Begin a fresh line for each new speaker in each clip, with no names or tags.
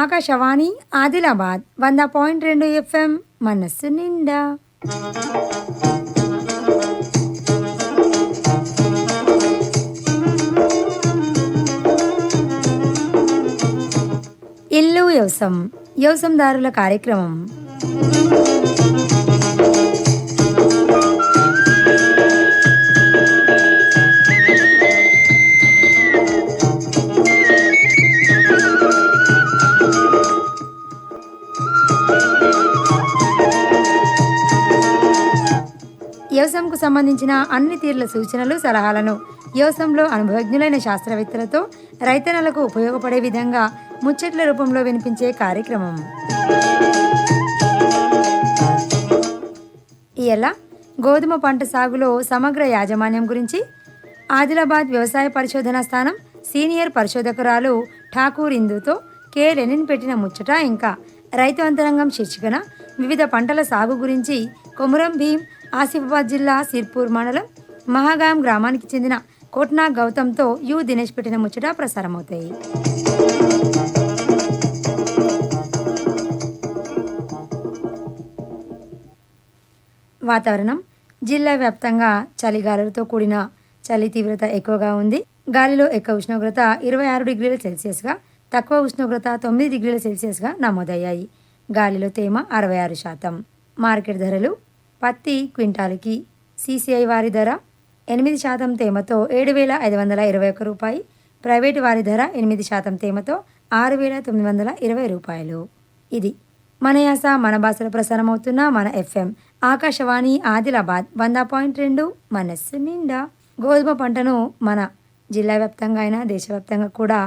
ఆకాశవాణి ఆదిలాబాద్ వంద పాయింట్ రెండు ఎఫ్ఎం మనస్సు నిండా. ఇల్లు వ్యవసం వ్యవసందారుల కార్యక్రమం. సంబంధించిన అన్ని తీర్ల సూచనలు సలహాలను వ్యవసాయంలో అనుభవజ్ఞులైన శాస్త్రవేత్తలతో రైతన్నలకు ఉపయోగపడే విధంగా ముచ్చట్ల రూపంలో వినిపించే కార్యక్రమం. ఇలా గోధుమ పంట సాగులో సమగ్ర యాజమాన్యం గురించి ఆదిలాబాద్ వ్యవసాయ పరిశోధన స్థానం సీనియర్ పరిశోధకురాలు ఠాకూర్ ఇందుతో కె. లెనిన్ పెట్టిన ముచ్చట ఇంకా రైతు అంతరంగం శీర్షికన వివిధ పంటల సాగు గురించి కొమురం భీం ఆసిఫాబాద్ జిల్లా సిర్పూర్ మండలం మహాగాం గ్రామానికి చెందిన కోట్నా గౌతమ్తో యు దినేష్ పెట్టిన ముచ్చట ప్రసారమవుతాయి. వాతావరణం జిల్లా వ్యాప్తంగా చలిగాలులతో కూడిన చలి తీవ్రత ఎక్కువగా ఉంది. గాలిలో ఎక్కువ ఉష్ణోగ్రత ఇరవై ఆరు డిగ్రీల సెల్సియస్గా తక్కువ ఉష్ణోగ్రత తొమ్మిది డిగ్రీల సెల్సియస్గా నమోదయ్యాయి. గాలిలో తేమ అరవై ఆరు శాతం. మార్కెట్ ధరలు పత్తి క్వింటాలుకి సీసీఐ వారి ధర ఎనిమిది శాతం తేమతో ఏడు వేల ఐదు వందల ఇరవై ఒక్క రూపాయి ప్రైవేటు వారి ధర ఎనిమిది శాతం తేమతో ఆరు వేల తొమ్మిది వందల ఇరవై రూపాయలు. ఇది మన యాస మన భాషలో ప్రసారమవుతున్న మన ఎఫ్ఎం ఆకాశవాణి ఆదిలాబాద్ వంద పాయింట్ రెండు మనస్సు నిండా. గోధుమ పంటను మన జిల్లా వ్యాప్తంగా అయినా దేశవ్యాప్తంగా కూడా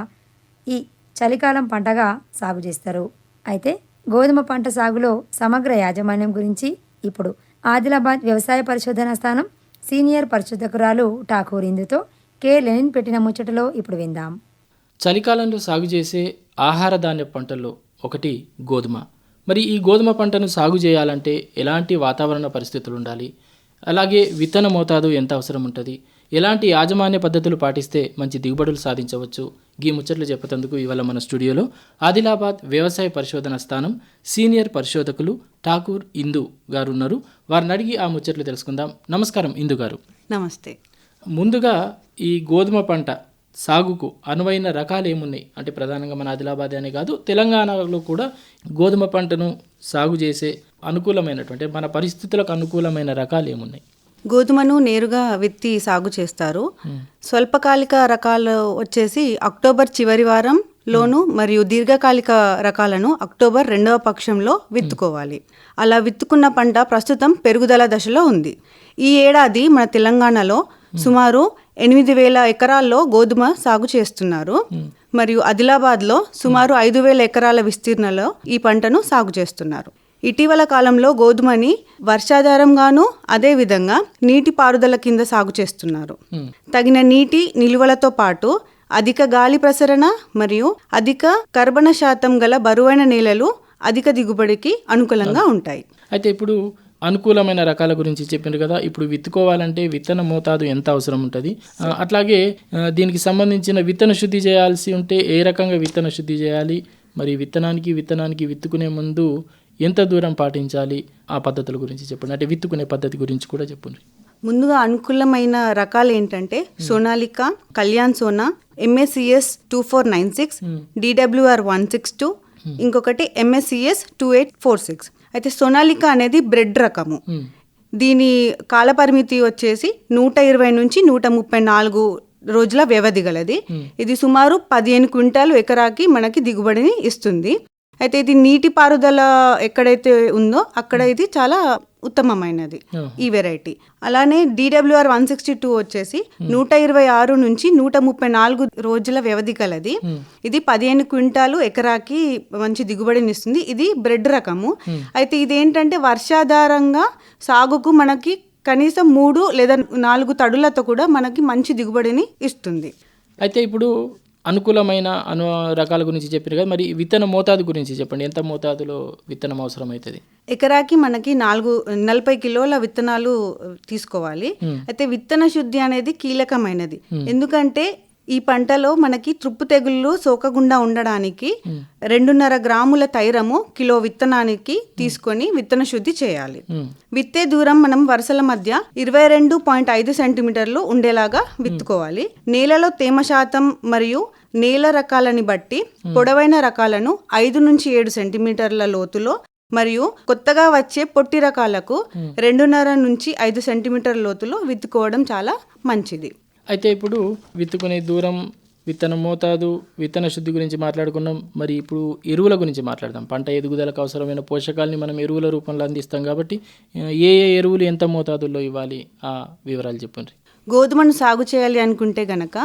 ఈ చలికాలం పంటగా సాగు చేస్తారు. అయితే గోధుమ పంట సాగులో సమగ్ర యాజమాన్యం గురించి ఇప్పుడు ఆదిలాబాద్ వ్యవసాయ పరిశోధన స్థానం సీనియర్ పరిశోధకురాలు ఠాకూర్ ఇందుతో కె లెనిన్ పెట్టిన ముచ్చటలో ఇప్పుడు విందాం.
చలికాలంలో సాగు చేసే ఆహార ధాన్య పంటల్లో ఒకటి గోధుమ. మరి ఈ గోధుమ పంటను సాగు చేయాలంటే ఎలాంటి వాతావరణ పరిస్థితులు ఉండాలి అలాగే విత్తన మోతాదు ఎంత అవసరం ఉంటుంది ఎలాంటి యాజమాన్య పద్ధతులు పాటిస్తే మంచి దిగుబడులు సాధించవచ్చు? గీ ముచ్చట్లు చెప్పేందుకు ఇవాళ మన స్టూడియోలో ఆదిలాబాద్ వ్యవసాయ పరిశోధన స్థానం సీనియర్ పరిశోధకులు ఠాకూర్ ఇందు గారు ఉన్నారు వారిని అడిగి ఆ ముచ్చట్లు తెలుసుకుందాం. నమస్కారం ఇందు గారు.
నమస్తే.
ముందుగా ఈ గోధుమ పంట సాగుకు అనువైన రకాలు ఏమున్నాయి? అంటే ప్రధానంగా మన ఆదిలాబాద్ అనే కాదు తెలంగాణలో కూడా గోధుమ పంటను సాగు చేసే అనుకూలమైనటువంటి మన పరిస్థితులకు అనుకూలమైన రకాలు ఏమున్నాయి?
గోధుమను నేరుగా విత్తి సాగు చేస్తారు. స్వల్పకాలిక రకాలు వచ్చేసి అక్టోబర్ చివరి వారం లోను మరియు దీర్ఘకాలిక రకాలను అక్టోబర్ రెండవ పక్షంలో విత్తుకోవాలి. అలా విత్తుకున్న పంట ప్రస్తుతం పెరుగుదల దశలో ఉంది. ఈ ఏడాది మన తెలంగాణలో సుమారు ఎనిమిది వేల ఎకరాల్లో గోధుమ సాగు చేస్తున్నారు. మరియు ఆదిలాబాద్లో సుమారు ఐదు వేల ఎకరాల విస్తీర్ణలో ఈ పంటను సాగు చేస్తున్నారు. ఇటీవల కాలంలో గోధుమని వర్షాధారంగాను అదేవిధంగా నీటి పారుదల కింద సాగు చేస్తున్నారు. తగిన నీటి నిలువలతో పాటు అధిక గాలి ప్రసరణ మరియు అధిక కర్బన శాతం గల బరువైన నేలలు అధిక దిగుబడికి అనుకూలంగా ఉంటాయి.
అయితే ఇప్పుడు అనుకూలమైన రకాల గురించి చెప్పిండ్రు కదా ఇప్పుడు విత్తుకోవాలంటే విత్తన మోతాదు ఎంత అవసరం ఉంటుంది? అట్లాగే దీనికి సంబంధించిన విత్తన శుద్ధి చేయాల్సి ఉంటే ఏ రకంగా విత్తన శుద్ధి చేయాలి? మరి విత్తనానికి విత్తనానికి విత్తుకునే ముందు ఎంత దూరం పాటించాలి ఆ పద్ధతుల గురించి చెప్పండి. అంటే విత్తుకునే పద్ధతి గురించి కూడా చెప్పండి.
ముందుగా అనుకూలమైన రకాలు ఏంటంటే Sonalika Kalyan Sona MSCS two four nine six DWR one six two ఇంకొకటి MSCS two eight four six అయితే సోనాలిక అనేది బ్రెడ్ రకము. దీని కాలపరిమితి వచ్చేసి నూట ఇరవై నుంచి నూట ముప్పై నాలుగు రోజుల వ్యవధి గలది. ఇది సుమారు పదిహేను క్వింటాలు ఎకరాకి మనకి దిగుబడిని ఇస్తుంది. అయితే ఇది నీటి పారుదల ఎక్కడైతే ఉందో అక్కడ ఇది చాలా ఉత్తమమైనది ఈ వెరైటీ. అలానే డిడబ్ల్యూఆర్ వన్ సిక్స్టీ టూ వచ్చేసి నూట ఇరవై ఆరు నుంచి నూట ముప్పై నాలుగు రోజుల వ్యవధి కలది. ఇది పదిహేను క్వింటాలు ఎకరాకి మంచి దిగుబడిని ఇస్తుంది. ఇది బ్రెడ్ రకము. అయితే ఇది ఏంటంటే వర్షాధారంగా సాగుకు మనకి కనీసం మూడు లేదా నాలుగు తడులతో కూడా మనకి మంచి దిగుబడిని ఇస్తుంది.
అయితే ఇప్పుడు అనుకూలమైన అను రకాల గురించి చెప్పారు కదా మరి విత్తన మోతాదు గురించి చెప్పండి. ఎంత మోతాదులో విత్తనం అవసరం అవుతుంది
ఎకరాకి మనకి నాలుగు నలభై కిలోల విత్తనాలు తీసుకోవాలి. అయితే విత్తన శుద్ధి అనేది కీలకమైనది. ఎందుకంటే ఈ పంటలో మనకి త్రుప్పు తెగుళ్ళు సోకకుండా ఉండడానికి రెండున్నర గ్రాముల తైరము కిలో విత్తనానికి తీసుకొని విత్తన శుద్ధి చేయాలి. విత్తే దూరం మనం వరుసల మధ్య ఇరవై రెండు పాయింట్ ఐదు సెంటీమీటర్లు ఉండేలాగా విత్తుకోవాలి. నేలలో తేమ శాతం మరియు నేల రకాలని బట్టి పొడవైన రకాలను ఐదు నుంచి ఏడు సెంటీమీటర్ల లోతులో మరియు కొత్తగా వచ్చే పొట్టి రకాలకు రెండున్నర నుంచి ఐదు సెంటీమీటర్ల లోతులో విత్తుకోవడం చాలా మంచిది.
అయితే ఇప్పుడు విత్తుకునే దూరం విత్తన మోతాదు విత్తన శుద్ధి గురించి మాట్లాడుకున్నాం. మరి ఇప్పుడు ఎరువుల గురించి మాట్లాడదాం. పంట ఎదుగుదలకు అవసరమైన పోషకాలని మనం ఎరువుల రూపంలో అందిస్తాం కాబట్టి ఏ ఏ ఎరువులు ఎంత మోతాదుల్లో ఇవ్వాలి? ఆ వివరాలు చెప్పండి.
గోధుమను సాగు చేయాలి అనుకుంటే గనక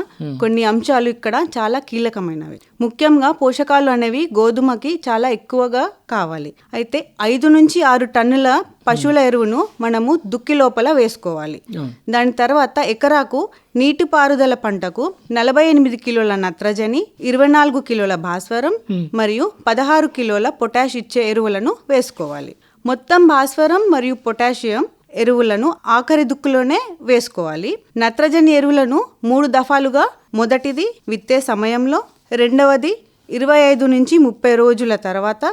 కొన్ని అంశాలు ఇక్కడ చాలా కీలకమైనవి. ముఖ్యంగా పోషకాలు అనేవి గోధుమకి చాలా ఎక్కువగా కావాలి. అయితే ఐదు నుంచి ఆరు టన్నుల పశువుల ఎరువును మనము దుక్కి లోపల వేసుకోవాలి. దాని తర్వాత ఎకరాకు నీటిపారుదల పంటకు నలభై ఎనిమిది కిలోల నత్రజని ఇరవై నాలుగు కిలోల భాస్వరం మరియు పదహారు కిలోల పొటాష్ ఇచ్చే ఎరువులను వేసుకోవాలి. మొత్తం భాస్వరం మరియు పొటాషియం ఎరువులను ఆఖరి దుక్కులోనే వేసుకోవాలి. నత్రజని ఎరువులను మూడు దఫాలుగా మొదటిది విత్తే సమయంలో రెండవది ఇరవై ఐదు నుంచి ముప్పై రోజుల తర్వాత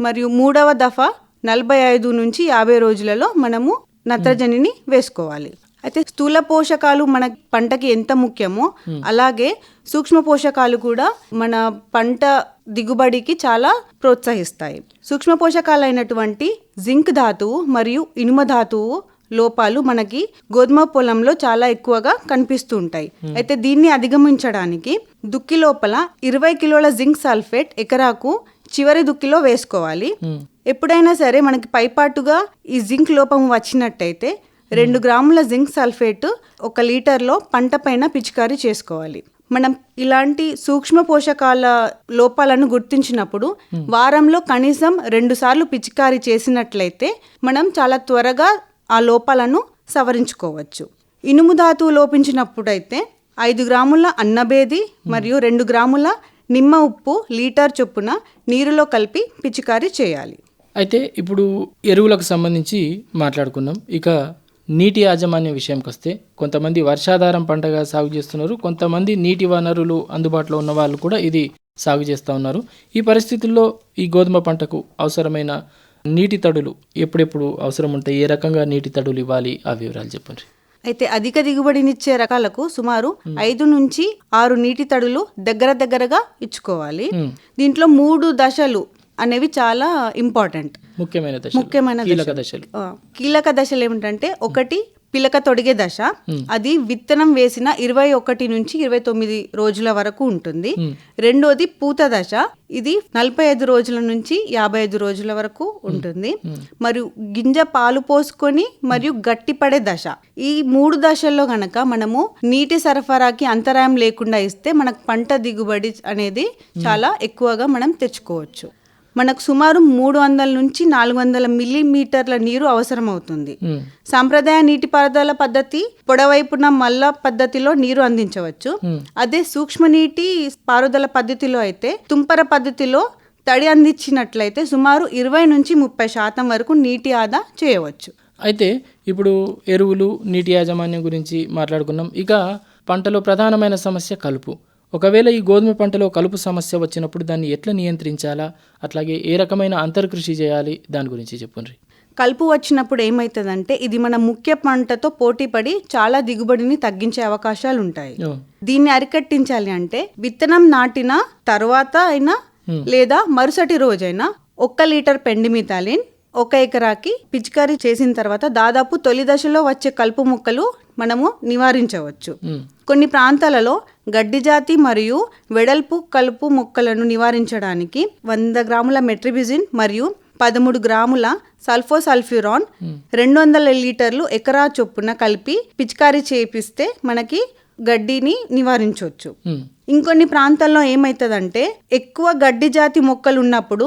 మరియు మూడవ దఫా నలభై ఐదు నుంచి యాభై రోజులలో మనము నత్రజనిని వేసుకోవాలి. అయితే స్థూల పోషకాలు మన పంటకి ఎంత ముఖ్యమో అలాగే సూక్ష్మ పోషకాలు కూడా మన పంట దిగుబడికి చాలా ప్రోత్సహిస్తాయి. సూక్ష్మ పోషకాలైనటువంటి జింక్ ధాతువు మరియు ఇనుమ ధాతువు లోపాలు మనకి గోధుమ పొలంలో చాలా ఎక్కువగా కనిపిస్తూ ఉంటాయి అయితే దీన్ని అధిగమించడానికి దుక్కి లోపల ఇరవై కిలోల జింక్ సల్ఫేట్ ఎకరాకు చివరి దుక్కిలో వేసుకోవాలి. ఎప్పుడైనా సరే మనకి పైపాటుగా ఈ జింక్ లోపం వచ్చినట్టయితే రెండు గ్రాముల జింక్ సల్ఫేట్ ఒక లీటర్లో పంట పైన పిచికారీ చేసుకోవాలి. మనం ఇలాంటి సూక్ష్మ పోషకాల లోపాలను గుర్తించినప్పుడు వారంలో కనీసం రెండు సార్లు పిచికారీ చేసినట్లయితే మనం చాలా త్వరగా ఆ లోపాలను సవరించుకోవచ్చు. ఇనుము ధాతువు లోపించినప్పుడైతే ఐదు గ్రాముల అన్నబేది మరియు రెండు గ్రాముల నిమ్మ ఉప్పు లీటర్ చొప్పున నీరులో కలిపి పిచికారీ చేయాలి.
అయితే ఇప్పుడు ఎరువులకు సంబంధించి మాట్లాడుకున్నాం ఇక నీటి యాజమాన్యం విషయంకి వస్తే కొంతమంది వర్షాధారం పంటగా సాగు చేస్తున్నారు కొంతమంది నీటి వనరులు అందుబాటులో ఉన్న వాళ్ళు కూడా ఇది సాగు చేస్తూ ఉన్నారు. ఈ పరిస్థితుల్లో ఈ గోధుమ పంటకు అవసరమైన నీటి తడులు ఎప్పుడెప్పుడు అవసరం ఉంటాయి ఏ రకంగా నీటి తడులు ఇవ్వాలి? ఆ వివరాలు చెప్పండి.
అయితే అధిక దిగుబడినిచ్చే రకాలకు సుమారు ఐదు నుంచి ఆరు నీటి తడులు దగ్గర దగ్గరగా ఇచ్చుకోవాలి. దీంట్లో మూడు దశలు అనేవి చాలా ఇంపార్టెంట్
ముఖ్యమైన
ముఖ్యమైన
కీలక దశలు.
కీలక దశలు ఏమిటంటే ఒకటి పిలక తొడిగే దశ. అది విత్తనం వేసిన ఇరవై ఒకటి నుంచి ఇరవై తొమ్మిది రోజుల వరకు ఉంటుంది. రెండోది పూత దశ. ఇది నలభై ఐదు రోజుల నుంచి యాభై ఐదు రోజుల వరకు ఉంటుంది. మరియు గింజ పాలు పోసుకొని మరియు గట్టిపడే దశ. ఈ మూడు దశల్లో గనక మనము నీటి సరఫరాకి అంతరాయం లేకుండా ఇస్తే మనకు పంట దిగుబడి అనేది చాలా ఎక్కువగా మనం తెచ్చుకోవచ్చు. మనకు సుమారు మూడు వందల నుంచి నాలుగు వందల మిల్లీమీటర్ల నీరు అవసరం అవుతుంది సాంప్రదాయ నీటిపారుదల పద్ధతి పొడవైపున మల్ల పద్ధతిలో నీరు అందించవచ్చు. అదే సూక్ష్మ నీటి పారుదల పద్ధతిలో అయితే తుంపర పద్ధతిలో తడి అందించినట్లయితే సుమారు ఇరవై నుంచి ముప్పై శాతం వరకు నీటి ఆదా చేయవచ్చు.
అయితే ఇప్పుడు ఎరువులు నీటి యాజమాన్యం గురించి మాట్లాడుకున్నాం. ఇక పంటలో ప్రధానమైన సమస్య కలుపు. ఒకవేళ ఈ గోధుమ పంటలో కలుపు సమస్య వచ్చినప్పుడు దాన్ని ఎట్లా నియంత్రించాలా? అట్లాగే ఏ రకమైన అంతర్కృషి చేయాలి? దాని గురించి చెప్పండి
కలుపు వచ్చినప్పుడు ఏమవుతుందంటే ఇది మన ముఖ్య పంటతో పోటీపడి చాలా దిగుబడిని తగ్గించే అవకాశాలు ఉంటాయి దీన్ని అరికట్టించాలి అంటే విత్తనం నాటిన తర్వాత అయినా లేదా మరుసటి రోజైనా ఒక్క లీటర్ పెండిమితాలిన్ ఒక ఎకరాకి పిచికారీ చేసిన తర్వాత దాదాపు తొలి దశలో వచ్చే కలుపు మొక్కలు మనము నివారించవచ్చు. కొన్ని ప్రాంతాలలో గడ్డి జాతి మరియు వెడల్పు కలుపు మొక్కలను నివారించడానికి వంద గ్రాముల మెట్రిబిజిన్ మరియు పదమూడు గ్రాముల సల్ఫోసల్ఫ్యూరాన్ రెండు వందల లీటర్లు ఎకరా చొప్పున కలిపి పిచికారీ చేపిస్తే మనకి గడ్డిని నివారించవచ్చు. ఇంకొన్ని ప్రాంతాల్లో ఏమవుతుందంటే ఎక్కువ గడ్డి జాతి మొక్కలు ఉన్నప్పుడు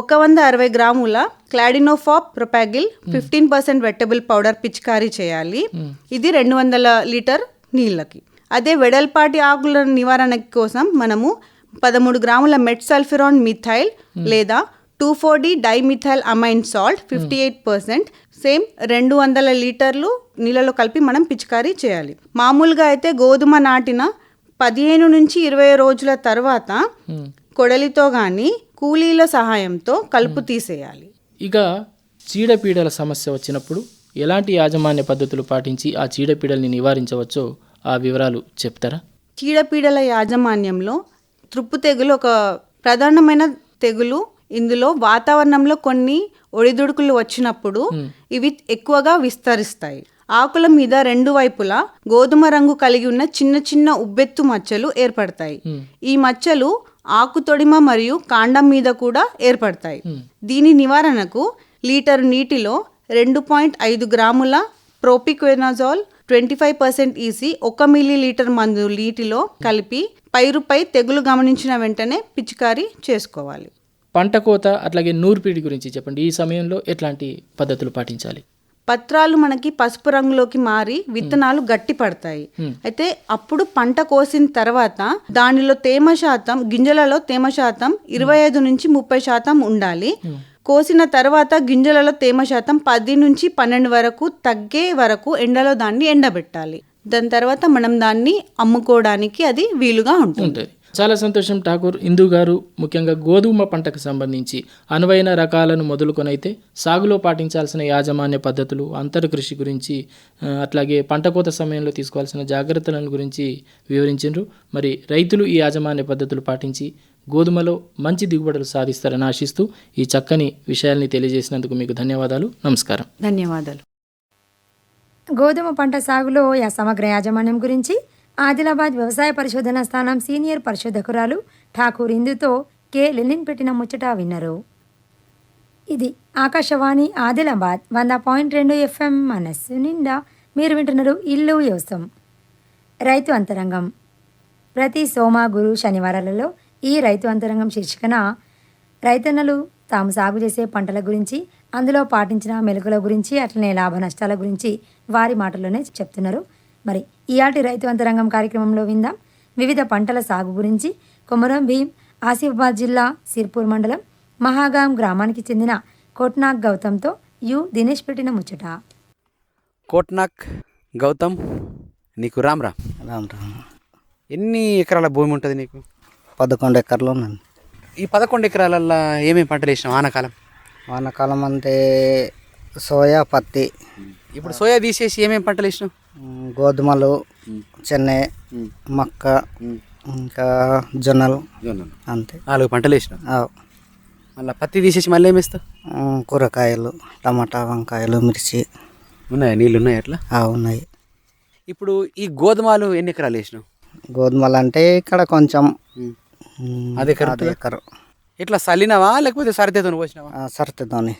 ఒక వంద అరవై గ్రాముల clodinafop propargyl fifteen percent wettable powder పిచికారీ చేయాలి. ఇది రెండు వందల లీటర్ నీళ్ళకి. అదే వెడల్పాటి ఆకుల నివారణ కోసం మనము పదమూడు గ్రాముల మెట్ సల్ఫిరాన్ మిథైల్ లేదా two four D dimethyl amine salt fifty eight percent same రెండు వందల లీటర్లు నీళ్ళలో కలిపి మనం పిచికారీ చేయాలి. మామూలుగా అయితే గోధుమ నాటిన పదిహేను నుంచి ఇరవై రోజుల తర్వాత. కొడలితో కానీ కూలీల సహాయంతో కలుపు తీసేయాలి.
ఇక చీడపీడల సమస్య వచ్చినప్పుడు ఎలాంటి యాజమాన్య పద్ధతులు పాటించి ఆ చీడపీడల్ని నివారించవచ్చో ఆ వివరాలు చెప్తారా?
చీడపీడల యాజమాన్యంలో తృప్పు తెగులు ఒక ప్రధానమైన తెగులు. ఇందులో వాతావరణంలో కొన్ని ఒడిదుడుకులు వచ్చినప్పుడు ఇవి ఎక్కువగా విస్తరిస్తాయి. ఆకుల మీద రెండు వైపులా గోధుమ రంగు కలిగి ఉన్న చిన్న చిన్న ఉబ్బెత్తు మచ్చలు ఏర్పడతాయి. ఈ మచ్చలు ఆకు తొడిమ మరియు కాండం మీద కూడా ఏర్పడతాయి. దీని నివారణకు లీటర్ నీటిలో రెండు పాయింట్ ఐదు గ్రాముల propiconazole twenty five percent EC ఒక మిల్లీ లీటర్ మందు నీటిలో కలిపి పైరుపై తెగులు గమనించిన వెంటనే పిచికారీ చేసుకోవాలి.
పంట కోత అట్లాగే నూర్పిడి గురించి చెప్పండి. ఈ సమయంలో ఎట్లాంటి పద్ధతులు పాటించాలి?
పత్రాలు మనకి పసుపు రంగులోకి మారి విత్తనాలు గట్టి పడతాయి. అయితే అప్పుడు పంట కోసిన తర్వాత దానిలో తేమ శాతం గింజలలో తేమ శాతం ఇరవై ఐదు నుంచి ముప్పై శాతం ఉండాలి. కోసిన తర్వాత గింజలలో తేమ శాతం పది నుంచి పన్నెండు వరకు తగ్గే వరకు ఎండలో దాన్ని ఎండబెట్టాలి. దాని తర్వాత మనం దాన్ని అమ్ముకోవడానికి అది వీలుగా ఉంటుంది.
చాలా సంతోషం ఠాకూర్. ఇందు గారు ముఖ్యంగా గోధుమ పంటకు సంబంధించి అనువైన రకాలను మొదలుకొనైతే సాగులో పాటించాల్సిన యాజమాన్య పద్ధతులు అంతర కృషి గురించి అట్లాగే పంట కోత సమయంలో తీసుకోవాల్సిన జాగ్రత్తలను గురించి వివరించారు మరి రైతులు ఈ యాజమాన్య పద్ధతులు పాటించి గోధుమలో మంచి దిగుబడులు సాధిస్తారని ఆశిస్తూ ఈ చక్కని విషయాల్ని తెలియజేసినందుకు మీకు ధన్యవాదాలు. నమస్కారం.
ధన్యవాదాలు.
గోధుమ పంట సాగులో యా సమగ్ర యాజమాన్యం గురించి ఆదిలాబాద్ వ్యవసాయ పరిశోధన స్థానం సీనియర్ పరిశోధకురాలు ఠాకూర్ ఇందుతో కే. లెలిన్ పెట్టిన ముచ్చట విన్నారు. ఇది ఆకాశవాణి ఆదిలాబాద్ వంద పాయింట్ రెండు ఎఫ్ఎం మనస్సు నిండా మీరు వింటున్నారు ఇల్లు వ్యవసాయం రైతు అంతరంగం. ప్రతి సోమ గురు శనివారాలలో ఈ రైతు అంతరంగం శీర్షికన రైతన్నలు తాము సాగు చేసే పంటల గురించి అందులో పాటించిన మెలకుల గురించి అట్లనే లాభ నష్టాల గురించి వారి మాటల్లోనే చెప్తున్నారు. మరి ఈయాటి రైతు అంతరంగం కార్యక్రమంలో విందాం. వివిధ పంటల సాగు గురించి కొమరం భీం ఆసిఫాబాద్ జిల్లా సిర్పూర్ మండలం మహాగాం గ్రామానికి చెందిన కోట్నాగ్ గౌతమ్తో యు దినేష్ పెట్టిన ముచ్చట.
కోట్నాక్ గౌతమ్ నీకు రామ్ రామ్
రామ్ రామ్
ఎన్ని ఎకరాల భూమి ఉంటుంది నీకు?
పదకొండు ఎకర్లు ఉన్నాను
ఈ పదకొండు ఎకరాలల్లో ఏమేమి పంటలు వేసినావు ఆనకాలం?
వానాకాలం అంటే సోయా పత్తి
ఇప్పుడు సోయా తీసేసి ఏమేమి పంటలు వేసినావు?
ఉమ్, గోధుమలు చెన్నై మక్క ఇంకా జొన్నలు.
జొన్నలు.
అంతే.
నాలుగు పంటలు వేసినావు?
ఆ,
మళ్ళీ పత్తి తీసేసి మళ్ళీ ఏమి వేస్తావు?
కూరగాయలు టమాటా వంకాయలు మిర్చి.
ఉన్నాయా? నీళ్ళు ఉన్నాయి అట్లా?
ఆ, ఉన్నాయి.
ఇప్పుడు ఈ గోధుమలు ఎన్ని ఎకరాలు వేసినావు?
గోధుమలు అంటే ఇక్కడ కొంచెం
అది ఎకరం. ఇట్లా చల్లినావా లేకపోతే సరితేతో పోసినావా?
ఆ, సరితోని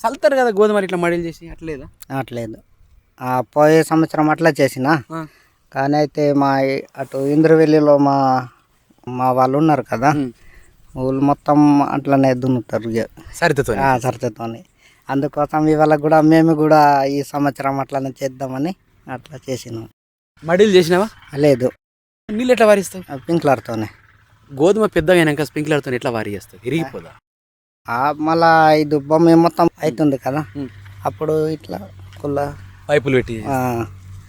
చల్లుతారు కదా గోధుమలు ఇట్లా మడిలు చేసి అట్లేదా?
అట్లేదు. ఆ, పోయే సంవత్సరం అట్లా చేసిన. కానీ అయితే మా అటు ఇంద్రవెల్లిలో మా మా వాళ్ళు ఉన్నారు కదా వాళ్ళు మొత్తం అట్లనే దున్నుతారు ఇక.
సరితేతో
ఆ, సరితోని అందుకోసం ఇవాళ కూడా మేము కూడా ఈ సంవత్సరం అట్లనే చేద్దామని అట్లా చేసినాం.
మడిలు చేసినావా?
లేదు.
నీళ్ళు ఎట్లా వారిస్తావు?
ఆ పింక్లర్తోనే.
గోధుమ పెద్దగా అయినాక స్ప్రింక్లర్తో ఎట్లా వారి చేస్తావు? ఇరిగిపోదా?
మళ్ళా ఇది బొమ్మ మొత్తం అవుతుంది కదా. అప్పుడు ఇట్లా కుల్ల
పైపులు పెట్టి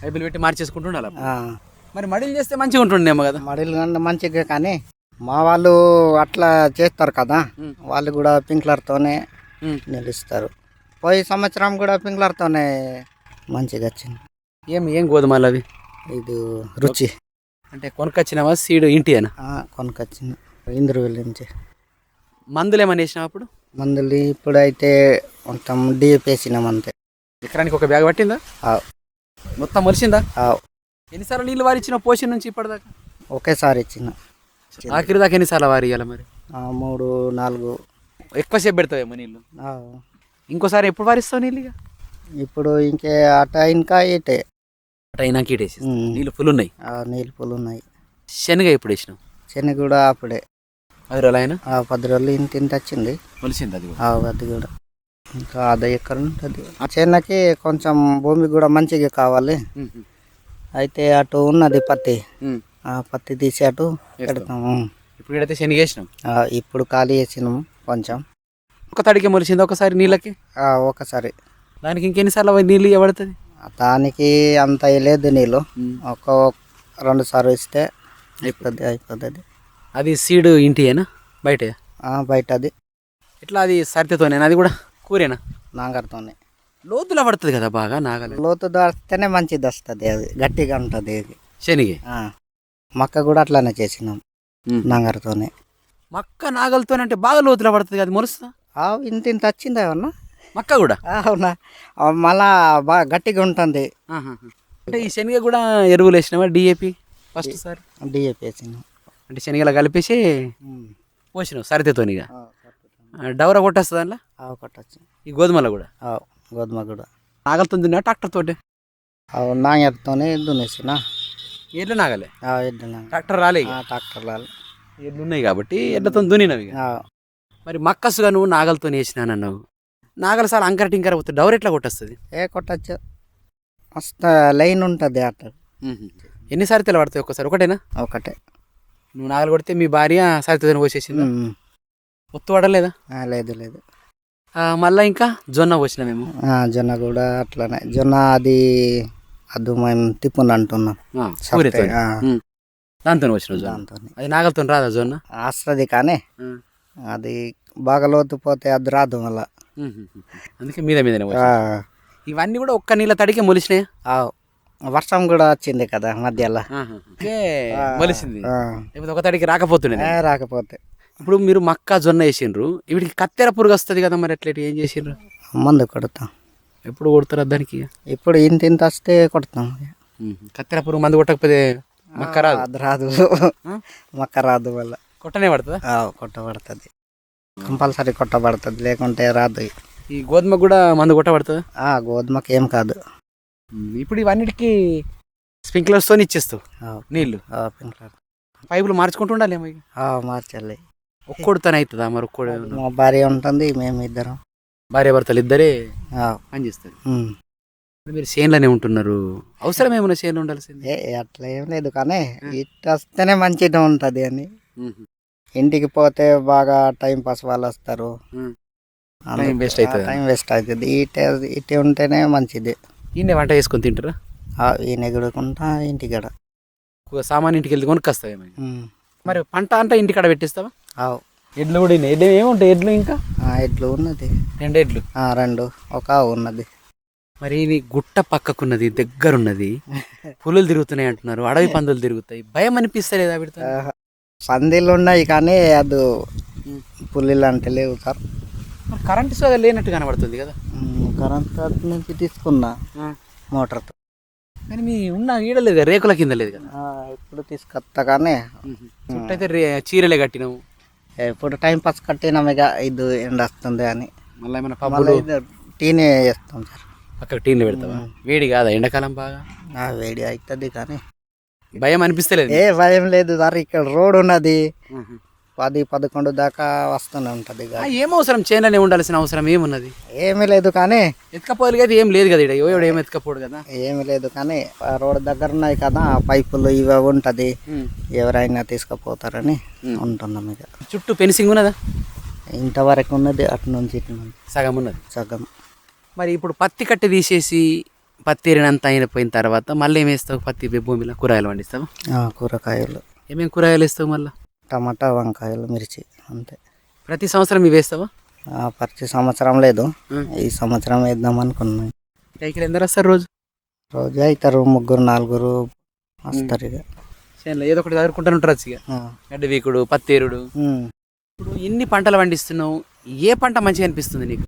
పైపులు పెట్టి మార్చేసుకుంటూ ఉండాలి అప్పుడు.
ఆ,
మరి మడిలు చేస్తే మంచిగా ఉంటుండేమో కదా.
మడిలు కంటే మంచిగా కానీ మా వాళ్ళు అట్లా చేస్తారు కదా. వాళ్ళు కూడా పింక్లర్తోనే. నిలుస్తారు. పోయి సంవత్సరం కూడా పింక్లర్తోనే మంచిగా వచ్చింది.
ఏం ఏం గోధుమలు అవి?
ఇది రుచి.
అంటే కొనుకొచ్చినావా? సీడ్ ఇంటి అని
ఆ, కొనుకొచ్చింది ఇంద్రవెల్లి నుంచి.
మందులు ఏమన్నా వేసినావా అప్పుడు?
మందులు ఇప్పుడైతే మొత్తం డిఎఫ్ వేసినాం అంతే.
ఎకరానికి ఒక బ్యాగ్ పట్టిందా? మొత్తం మొలిసిందా? ఎన్నిసార్లు నీళ్ళు వారిచ్చిన పోషన్ నుంచి ఇప్పటిదాకా?
ఒకేసారి ఇచ్చిన.
ఆఖరి దాకా ఎన్నిసార్లు వారి ఇవ్వాలి మరి
మూడు నాలుగు.
ఎక్కువసేపు పెడతావేమో నీళ్ళు? ఇంకోసారి ఎప్పుడు వారిస్తావు నీళ్ళు ఇక?
ఇప్పుడు ఇంకే అట ఇంకా ఇటే
అయినాక ఇటేసి
ఉమ్.
నీళ్ళు ఫుల్ ఉన్నాయి?
ఆ, నీళ్ళు పూలు ఉన్నాయి.
శనగ ఎప్పుడు వేసినావు?
శని కూడా అప్పుడే.
అది రోజులు అయినా?
పది రోజులు ఇంత ఇంత వచ్చింది.
మొలిసింది అది కూడా?
ఆ, అది కూడా. ఇంకా అది ఎక్కడ ఉంటుంది? ఆ చేనకి కొంచెం భూమి కూడా మంచిగా కావాలి. అయితే అటు ఉన్నది పత్తి. ఆ పత్తి తీసి అటు పెడతాము.
ఇప్పుడు ఇక్కడైతే శనగ వేసినాం
ఆ, ఇప్పుడు ఖాళీ చేసినాము కొంచెం.
ఒక తడికి మొలిసింది ఒకసారి నీళ్ళకి?
ఒకసారి.
దానికి ఇంకెన్నిసార్లు అవి నీళ్ళు ఇవ్వబడుతుంది?
దానికి అంత లేదు నీళ్ళు. ఒక రెండు సార్లు ఇస్తే అయిపోతుంది అయిపోతుంది
అది సీడ్ ఇంటియేనా? బయట?
బయట అది
ఎట్లా అది సరితేతోనేనా? అది కూడా కూరేనా?
నాగర్తోనే.
లోతులా పడుతుంది కదా బాగా నాగలి.
లోతు దాస్తేనే మంచిది వస్తుంది అది గట్టిగా ఉంటుంది ఇది.
శనిగే.
మక్క కూడా అట్లానే చేసినాం నాగర్తోనే.
మక్క నాగలతోనంటే బాగా లోతులా పడుతుంది కదా మొలుస్తా
ఆ, ఇంత ఇంత వచ్చిందా ఏమన్నా?
మక్క కూడా?
అవునా? మళ్ళా బాగా గట్టిగా ఉంటుంది.
అంటే ఈ శనగ కూడా ఎరువులు వేసినావా డిఏపి? First sir?
డిఏపి వేసినాం.
అంటే శనగలు కలిపేసి. పోసినావు సరితేతోనిగా
ఆ,
డవర కొట్టేస్తుంది
ఆవు కొట్టచ్చు.
ఈ గోధుమలో కూడా?
గోధుమ కూడా.
నాగలతో దున్నా ట్రాక్టర్ తోటి
అవు నాగర్తోనే దున్నేసిన.
ఎడ్లు నాగలే?
ఎడ్లు
ట్రాక్టర్ రాలే ఇక.
ఆ, ట్రాక్టర్లు
ఎడ్లు ఉన్నాయి కాబట్టి ఎడ్లతో దున్నినవి ఇక. మరి మక్కసుగా నువ్వు నాగలతో వేసినానన్నావు. నాగల సార్ అంకర టింకర పోతే డవర్ ఎట్లా కొట్టేస్తుంది?
ఏ కొట్టచ్చు? మస్తు లైన్ ఉంటుంది అట్లా
ఎన్ని సారితలు పడతాయి ఒక్కసారి? ఒకటేనా?
ఒకటే.
నువ్వు నాగలు కొడితే మీ భార్య సారితో పోసేసింది. ఒత్తు పడలేదా?
లేదు లేదు.
మళ్ళా ఇంకా జొన్న పోసిన మేము.
జొన్న కూడా అట్లానే. జొన్న అది అది మేము తిప్పుని అంటున్నాం.
దాంతో వచ్చిన
దాంతో
అది నాగలతో రాదా జొన్న?
వస్తుంది కానీ. అది బాగా లోతు పోతే అది రాదు మళ్ళా.
అందుకే మీద పోసిన. ఇవన్నీ కూడా ఒక్క నీళ్ళ తడికే మొలిసినాయి?
ఆ, వర్షం కూడా వచ్చింది కదా మధ్యలో.
మొలిసింది. ఒక తడికి రాకపోతుండే
రాకపోతే.
ఇప్పుడు మీరు మక్క జొన్న వేసిండ్రు వీటికి కత్తెర పురుగు వస్తుంది కదా మరి ఎట్లా ఏం చేసిండ్రు?
మందు కొడతాం.
ఎప్పుడు కొడతారు దానికి?
ఇప్పుడు ఇంత ఇంత వస్తే కొడతాం.
కత్తెర పురుగు మందు కొట్టకపోతే మక్క రాదు.
అది రాదు? మక్క రాదు వల్ల.
కొట్టనే పడుతుందా?
కొట్టబడుతుంది. కంపల్సరీ కొట్టబడుతుంది లేకుంటే రాదు.
ఈ గోధుమ కూడా మందు కొట్టబడుతుందా?
ఆ, గోధుమకి ఏం కాదు.
ఇప్పుడు ఇవన్నిటికి స్ప్రింక్లర్స్తో ఇచ్చేస్తావు?
ఆ, పింక్లర్.
పైపులు మార్చుకుంటూ ఉండాలి ఏమో
మార్చాలి.
ఒక్కొడుతోనే అవుతుందా మరి ఒక్కడు?
మా భార్య ఉంటుంది మేము ఇద్దరం.
భార్య భర్తలు ఇద్దరే పని చేస్తారు మీరు చేన్లోనే ఉంటున్నారు. అవసరం ఏమన్నా చేన్లో ఉండాల్సింది?
అట్లా ఏం లేదు కానీ ఇటు వస్తేనే మంచిగా ఉంటుంది అని. ఇంటికి పోతే బాగా టైం పాస్ వాళ్ళు వస్తారు.
waste అవుతుంది.
టైం వేస్ట్ అవుతుంది. ఇటే ఇటే ఉంటేనే మంచిది.
ఈయన వంట చేసుకొని తింటారా?
ఆ, ఈయన ఎగుడుకుంటా ఇంటికాడ.
సామాన్ ఇంటికి వెళ్తే కొనుక్కొస్తావు ఏమైనా?
ఉమ్.
మరి పంట అంతా ఇంటికాడ పెట్టిస్తావా. ఎడ్లు కూడా. ఎడ్లు ఏముంటాయి ఎడ్లు ఇంకా?
ఎడ్లు ఉన్నది.
రెండు ఎడ్లు?
రెండు. ఒక ఉన్నది.
మరి ఇది గుట్ట పక్కకున్నది దగ్గరున్నది. పులులు తిరుగుతున్నాయి అంటున్నారు. అడవి పందులు తిరుగుతాయి. భయం అనిపిస్తలేదా
ఆ, పందిళ్ళు ఉన్నాయి కానీ అది పుల్లిలు అంటే లేవు సార్.
కరెంటు సోదా లేనట్టు కనబడుతుంది కదా.
కరెంట్ నుంచి తీసుకున్నా మోటార్తో
కానీ మీ ఉన్న ఈడలేదు కదా, రేకుల కింద లేదు కదా.
ఆ, ఇప్పుడు తీసుకొస్తా కానీ
రే చీరలే కట్టినావు.
ఇప్పుడు టైం పాస్ కట్టినాం ఇక ఇది ఎండ వస్తుంది అని.
మళ్ళీ ఏమైనా పబ్బులు?
టీనే చేస్తాం సార్.
పక్కకు టీన్లు పెడతావా? వేడి కాదా ఎండాకాలం బాగా?
వేడి అవుతుంది కానీ.
భయం అనిపిస్తలేదు?
ఏ భయం లేదు సార్ ఇక్కడ రోడ్ ఉన్నది. పది పదకొండు దాకా వస్తూనే ఉంటుంది
ఆ, ఏం అవసరం? చేనులోనే ఉండాల్సిన అవసరం ఏమున్నది?
ఏమీ లేదు కానీ
ఎత్తుకపోవాలి కదా ఏం లేదు కదా ఇక్కడ ఎవడు ఏం ఎత్తుకపోడు కదా?
ఏమీ లేదు కానీ ఆ రోడ్ దగ్గర ఉన్నాయి కదా ఆ పైపులు ఇవి ఉంటుంది. ఎవరైనా తీసుకుపోతారని ఉంటున్నాం ఇక.
చుట్టూ ఫెన్సింగ్ ఉన్నదా?
ఇంతవరకు ఉన్నది అటు నుంచి ఇటు నుంచి.
సగం ఉన్నది.
సగం.
మరి ఇప్పుడు పత్తి కట్టి తీసేసి పత్తి ఎరినంత అయిపోయిన తర్వాత మళ్ళీ ఏం వేస్తావు? పత్తి భూమిలో కూరగాయలు పండిస్తావు?
ఆ, కూరగాయలు.
ఏమేమి కూరగాయలు వేస్తావు మళ్ళీ?
టమాటా వంకాయలు మిర్చి అంతే.
ప్రతి సంవత్సరం ఇవి వేస్తావా
ఆ, ప్రతి సంవత్సరం లేదు. ఈ సంవత్సరం వేద్దాం అనుకున్నాం.
కైకిలు ఎందరు వస్తారు రోజు?
రోజు అవుతారు ముగ్గురు నలుగురు వస్తారు ఇక.
చేనులో ఏదో ఒకటి చదువుకుంటూ ఉంటారు వచ్చి ఇక.
ఆ.
గడ్డి వీకుడు పత్తేరుడు.
ఉమ్.
ఇప్పుడు ఇన్ని పంటలు పండిస్తున్నావు? ఏ పంట మంచిగా అనిపిస్తుంది నీకు?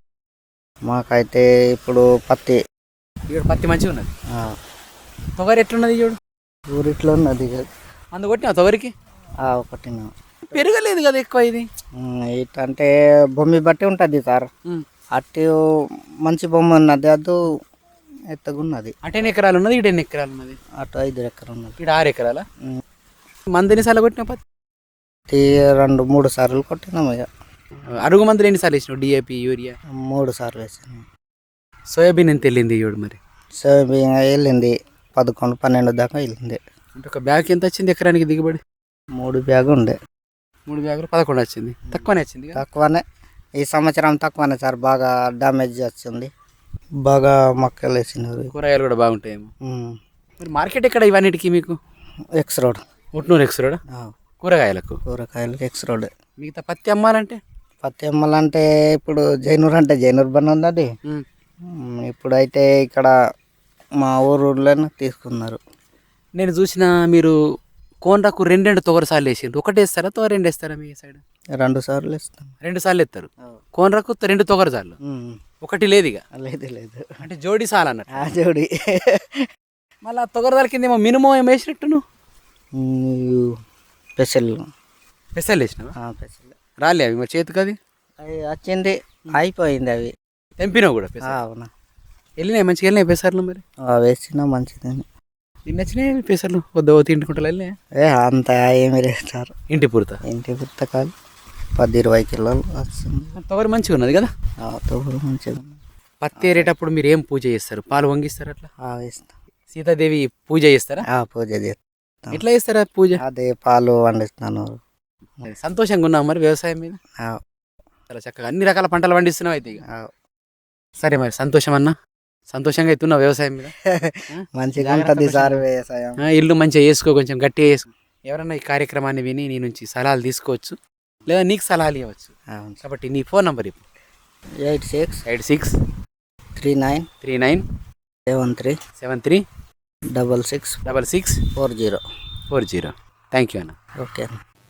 మాకైతే ఇప్పుడు పత్తి.
ఇక్కడ పత్తి మంచిగా ఉన్నది?
ఆ,
తొగరి ఎట్లున్నది చూడు?
ఊరిట్లో ఉన్నది ఇక.
అందు కొట్టినా తొగరికి?
ఆ, ఒకటి
పెరగలేదు కదా ఎక్కువ ఇది?
ఇట్ అంటే భూమి బట్టి ఉంటుంది సార్. అటు మంచి బొమ్మ ఉన్నది అది ఎత్తగున్నది.
అటు ఎన్ని ఎకరాలు ఉన్నది ఇటు ఎన్ని ఎకరాలు ఉన్నది?
అటు ఐదు ఎకరం ఉన్నది.
ఇటు ఆరు ఎకరాల?
ఉమ్.
మంది ఎన్నిసార్లు కొట్టిన పత్తి
రెండు మూడు సార్లు కొట్టినాం ఇక
అరుగు మందులు ఎన్నిసార్లు వేసినావు? DAP urea?
మూడు సార్లు వేసినాం.
సోయాబీన్ ఎంత వెళ్ళింది చూడు మరి?
సో బియ్యం వెళ్ళింది పదకొండు పన్నెండు దాకా వెళ్ళింది.
అంటే ఒక బ్యాగ్ ఎంత వచ్చింది ఎకరానికి దిగుబడి?
మూడు బ్యాగ్ ఉండే
మూడు బ్యాగులు పదకొండు వచ్చింది. తక్కువనే వచ్చింది కదా?
తక్కువనే. ఈ సంవత్సరం తక్కువనే సార్ బాగా డ్యామేజ్ వచ్చింది. బాగా మొక్కలు వేసినారు.
కూరగాయలు కూడా బాగుంటాయేమో
ఉమ్.
మరి మార్కెట్ ఎక్కడ ఇవన్నిటికి మీకు?
X road.
Mutnoor X road?
ఆ,
కూరగాయలకు?
కూరగాయలు ఎక్స్ రోడ్.
మిగతా పత్తి అమ్మాలంటే?
పత్తి అమ్మాలంటే ఇప్పుడు జైనూర్ అంటే జైనూర్ బండి ఉంది అది
ఉమ్.
ఉమ్, ఇప్పుడైతే ఇక్కడ మా ఊరులోనే తీసుకున్నారు.
నేను చూసిన మీరు కోనరాకు రెండు రెండు తొగర సార్లు వేసిండ్రు. ఒకటి వేస్తారా తొగర రెండు వేస్తారా మీ సైడ్?
రెండు సార్లు ఇస్తాం
రెండు సార్లు ఎత్తారు. కోనరాకు రెండు తొగర సార్లు ఒకటి లేదు ఇక.
లేదు లేదు.
అంటే జోడి సాల్ అన్నట్టు.
ఆ జోడి.
మళ్ళీ తొగరదాల కింద ఏమో మినిమం ఏం వేసినట్టు నువ్వు?
స్పెషల్
పెసలు. వేసినావా?
స్పెషల్
రాలే అవి మరి చేతికి అది?
అవి వచ్చింది అయిపోయింది అవి.
తెంపినావు కూడా పెసలు?
అవునా.
వెళ్ళినాయి మంచిగా వెళ్ళినాయి పెసర్లు మరి?
వేసినా మంచిదని.
నిన్న వచ్చినాయి పెసర్లు? వద్ద తింటుకుంటా
ఏ అంత ఏమి సార్.
ఇంటి పూర్త?
ఇంటి పుస్తకాలు పది ఇరవై కిలోలు వస్తుంది.
తొగరి మంచిగా ఉన్నది కదా?
తోడు మంచిగా.
పత్తి ఏరేటప్పుడు మీరు ఏం పూజ చేస్తారు? పాలు వంగిస్తారు అట్లా?
వేస్తాం.
సీతాదేవి పూజ చేస్తారా?
ఆ, పూజ చేస్తాం.
ఎట్లా చేస్తారా పూజ?
అదే పాలు వండిస్తాను.
సంతోషంగా ఉన్నావు మరి వ్యవసాయం మీద? చాలా చక్కగా అన్ని రకాల పంటలు పండిస్తున్నావు అయితే సరే మరి సంతోషం అన్న. సంతోషంగా అవుతున్నావు వ్యవసాయం మీద?
మంచిగా ఉంటుంది సార్. వ్యవసాయం.
ఇల్లు మంచిగా చేసుకో కొంచెం గట్టిగా చేసుకో ఎవరన్నా ఈ కార్యక్రమాన్ని విని నీ నుంచి సలహాలు తీసుకోవచ్చు. లేదా నీకు సలహాలు ఇవ్వచ్చు. కాబట్టి నీ ఫోన్ నంబర్ ఇప్పు
eight six
eight six
three nine
three nine
seven three
seven three
double six
double six
four zero.
Four zero. Thank you అన్న.
ఓకే.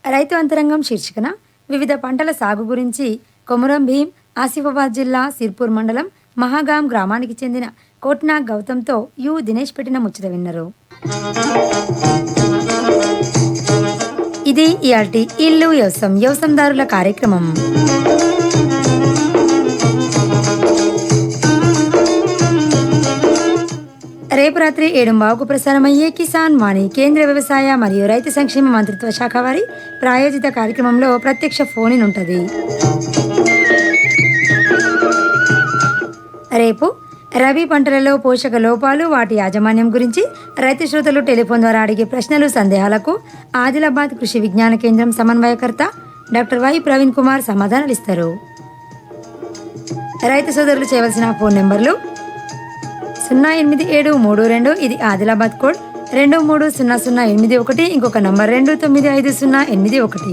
రైతు అంతరంగం శీర్షికన వివిధ పంటల సాగు గురించి కొమురం భీం ఆసిఫాబాద్ జిల్లా సిర్పూర్ మండలం మహాగాం గ్రామానికి చెందిన కోట్నా గౌతమ్తో యు దినేష్ పెట్టిన ముచ్చట విన్నారు. ఇది ఇయాల్టి ఇల్లు వ్యవసాయం వ్యవసాయదారుల కార్యక్రమం. రేపు రాత్రి ఏడుంబావుకు ప్రసారమయ్యే కిసాన్ వాణి కేంద్ర వ్యవసాయ మరియు రైతు సంక్షేమ మంత్రిత్వ శాఖ వారి ప్రాయోజిత కార్యక్రమంలో ప్రత్యక్ష ఫోన్ ఉంటుంది రేపు రబీ పంటలలో పోషక లోపాలు వాటి యాజమాన్యం గురించి రైతు శ్రోతలు టెలిఫోన్ ద్వారా అడిగే ప్రశ్నలు సందేహాలకు ఆదిలాబాద్ కృషి విజ్ఞాన కేంద్రం సమన్వయకర్త డాక్టర్ వై ప్రవీణ్ కుమార్ సమాధానాలు ఇస్తారు రైతు సోదరులు చేయవలసిన ఫోన్ నెంబర్లు సున్నా ఎనిమిది ఏడు మూడు రెండు ఇది ఆదిలాబాద్ కోడ్ రెండు మూడు సున్నా సున్నా ఎనిమిది ఒకటి ఇంకొక నంబర్ రెండు తొమ్మిది ఐదు సున్నా ఎనిమిది ఒకటి.